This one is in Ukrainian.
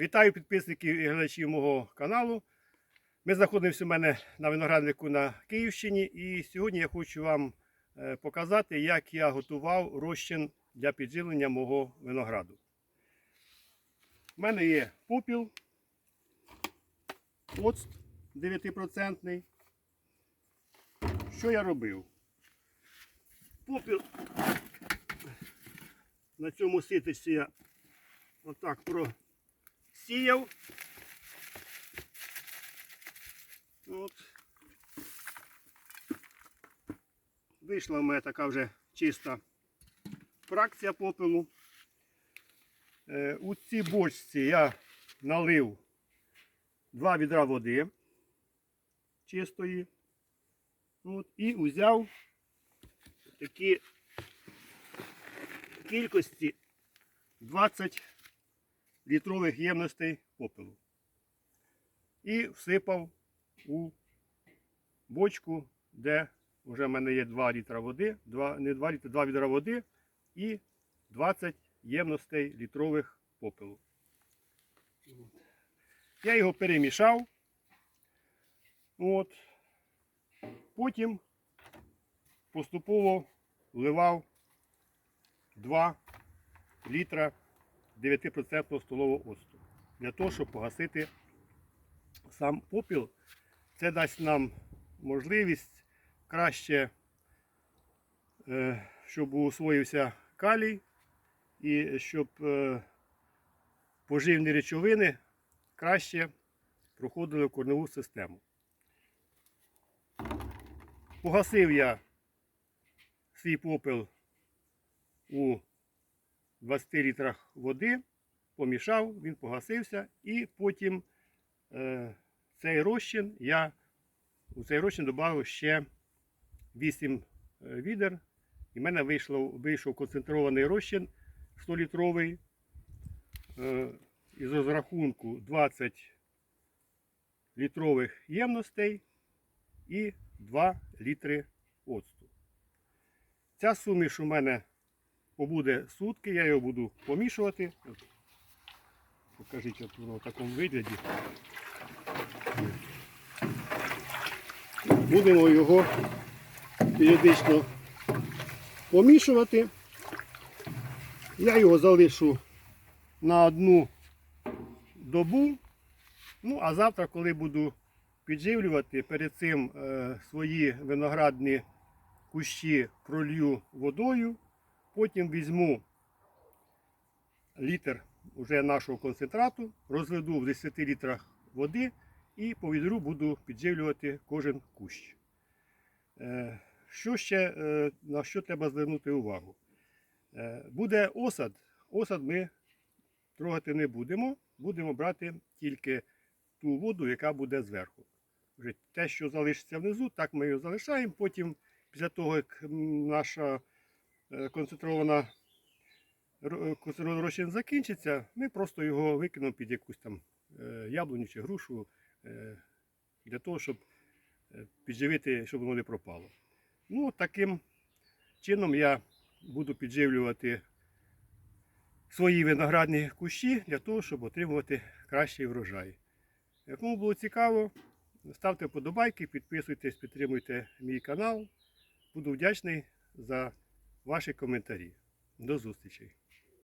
Вітаю підписників і глядачів мого каналу. Ми знаходимося у мене на винограднику на Київщині і сьогодні я хочу вам е, показати, як я готував розчин для підживлення мого винограду. У мене є попіл, оцт 9%. Що я робив? Попіл на цьому ситочці я отак просіяв. От. Вийшла в мене така вже чиста фракція попелу. Е, у цій бочці я налив два відра води чистої. От, і взяв такі кількості 20 літрових ємностей попелу. І всипав у бочку, де вже в мене є 2 літра води, 2, не 2 літра, 2 відра води і 20 ємностей літрових попелу. Я його перемішав. От. Потім поступово вливав 2 літра 9% столового оцту. Для того, щоб погасити сам попіл. Це дасть нам можливість краще, е, щоб усвоївся калій і щоб е, поживні речовини краще проходили в корневу систему. Погасив я свій попел у 20 літрах води, помішав, він погасився, і потім е, цей розчин я у цей розчин додав ще 8 відер, і в мене вийшло, вийшов концентрований розчин 100-літровий е, із розрахунку 20 літрових ємностей і 2 літри оцту. Ця суміш у мене побуде сутки, я його буду помішувати. Покажіть от воно в такому вигляді. Будемо його періодично помішувати. Я його залишу на одну добу. Ну, а завтра, коли буду підживлювати, перед цим е, свої виноградні кущі пролью водою. Потім візьму літр уже нашого концентрату, розведу в 10 літрах води і по відру буду підживлювати кожен кущ. Е, Що ще, е, на що треба звернути увагу? Е, Буде осад. Осад ми трогати не будемо. Будемо брати тільки ту воду, яка буде зверху. Вже те, що залишиться внизу, так ми його залишаємо. Потім, після того, як наша концентрована ро- концентрований розчин закінчиться, ми просто його викинемо під якусь там е, яблуню чи грушу е, для того, щоб е, підживити, щоб воно не пропало. Ну, таким чином я буду підживлювати свої виноградні кущі для того, щоб отримувати кращий врожай. Якому було цікаво, ставте вподобайки, підписуйтесь, підтримуйте мій канал. Буду вдячний за ваші коментарі. До зустрічей!